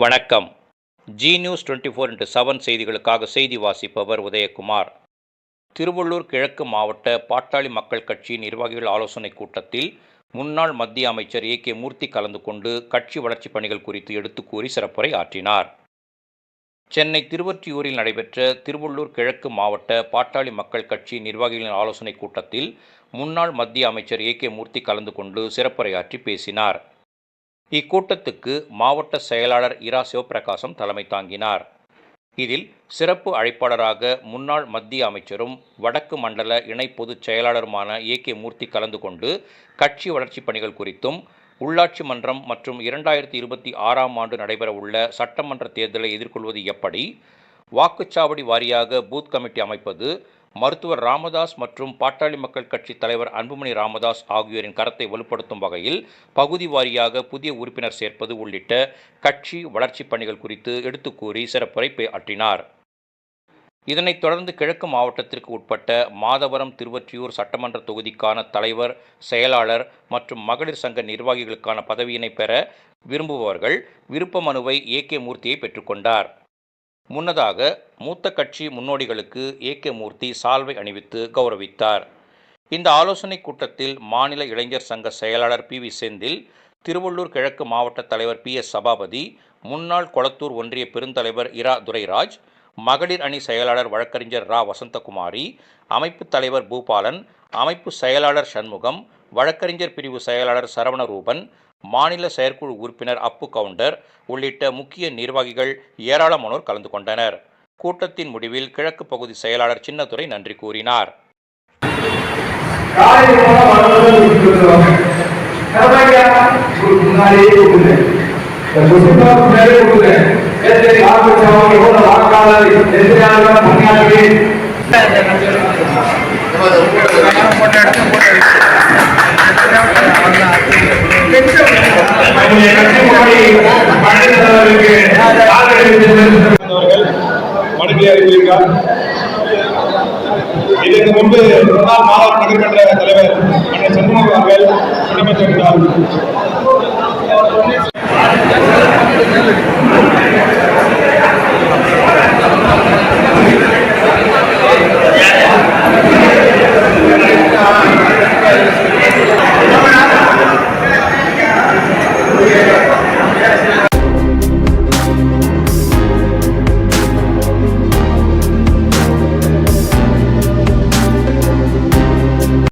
வணக்கம். Zee News twenty four into seven செய்திகளுக்காக செய்தி வாசிப்பவர் உதயகுமார். திருவள்ளூர் கிழக்கு மாவட்ட பாட்டாளி மக்கள் கட்சி நிர்வாகிகள் ஆலோசனைக் கூட்டத்தில் முன்னாள் மத்திய அமைச்சர் ஏ கே மூர்த்தி கலந்து கொண்டு கட்சி வளர்ச்சிப் பணிகள் குறித்து எடுத்துக் கூறி சிறப்புரை ஆற்றினார். சென்னை திருவொற்றியூரில் நடைபெற்ற திருவள்ளூர் கிழக்கு மாவட்ட பாட்டாளி மக்கள் கட்சி நிர்வாகிகளின் ஆலோசனைக் கூட்டத்தில் முன்னாள் மத்திய அமைச்சர் ஏ கே மூர்த்தி கலந்து கொண்டு சிறப்புரையாற்றி பேசினார். இக்கூட்டத்துக்கு மாவட்ட செயலாளர் இரா. சிவபிரகாசம் தலைமை தாங்கினார். இதில் சிறப்பு அழைப்பாளராக முன்னாள் மத்திய அமைச்சரும் வடக்கு மண்டல இணை பொதுச் செயலாளருமான ஏ. கே. மூர்த்தி கலந்து கொண்டு கட்சி வளர்ச்சிப் பணிகள் குறித்தும் உள்ளாட்சி மன்றம் மற்றும் இரண்டாயிரத்தி இருபத்தி ஆறாம் ஆண்டு நடைபெறவுள்ள சட்டமன்ற தேர்தலை எதிர்கொள்வது எப்படி வாக்குச்சாவடி வாரியாக பூத் கமிட்டி அமைப்பது மருத்துவர் ராமதாஸ் மற்றும் பாட்டாளி மக்கள் கட்சி தலைவர் அன்புமணி ராமதாஸ் ஆகியோரின் கரத்தை வலுப்படுத்தும் வகையில் பகுதி வாரியாக புதிய உறுப்பினர் சேர்ப்பது உள்ளிட்ட கட்சி வளர்ச்சிப் பணிகள் குறித்து எடுத்துக்கூறி சிறப்புரைப்பை ஆற்றினார் இதனைத் தொடர்ந்து கிழக்கு மாவட்டத்திற்கு உட்பட்ட மாதவரம் திருவொற்றியூர் சட்டமன்ற தொகுதிக்கான தலைவர் செயலாளர் மற்றும் மகளிர் சங்க நிர்வாகிகளுக்கான பதவியினை பெற விரும்புபவர்கள் விருப்ப மனுவை ஏ கே மூர்த்தியை பெற்றுக்கொண்டார் முன்னதாக மூத்த கட்சி முன்னோடிகளுக்கு ஏ கே மூர்த்தி சால்வை அணிவித்து கௌரவித்தார். இந்த ஆலோசனைக் கூட்டத்தில் மாநில இளைஞர் சங்க செயலாளர் பி வி செந்தில் திருவள்ளூர் கிழக்கு மாவட்ட தலைவர் பி எஸ் சபாபதி முன்னாள் கொளத்தூர் ஒன்றிய பெருந்தலைவர் இரா துரைராஜ் மகளிர் அணி செயலாளர் வழக்கறிஞர் ரா வசந்தகுமாரி அமைப்பு தலைவர் பூபாலன் அமைப்பு செயலாளர் சண்முகம் வழக்கறிஞர் பிரிவு செயலாளர் சரவணரூபன் மாநில செயற்குழு உறுப்பினர் அப்பு கவுண்டர் உள்ளிட்ட முக்கிய நிர்வாகிகள் ஏராளமானோர் கலந்து கொண்டனர். கூட்டத்தின் முடிவில் கிழக்கு பகுதி செயலாளர் சின்னதுரை நன்றி கூறினார். கட்சி முன்னாடி பழனி தலைவருக்கு இதற்கு முன்பு முன்னாள் மாவட்ட நகர்மன்ற தலைவர் அண்ணன் சண்முகம் அவர்கள் மணிமத்திருந்தார்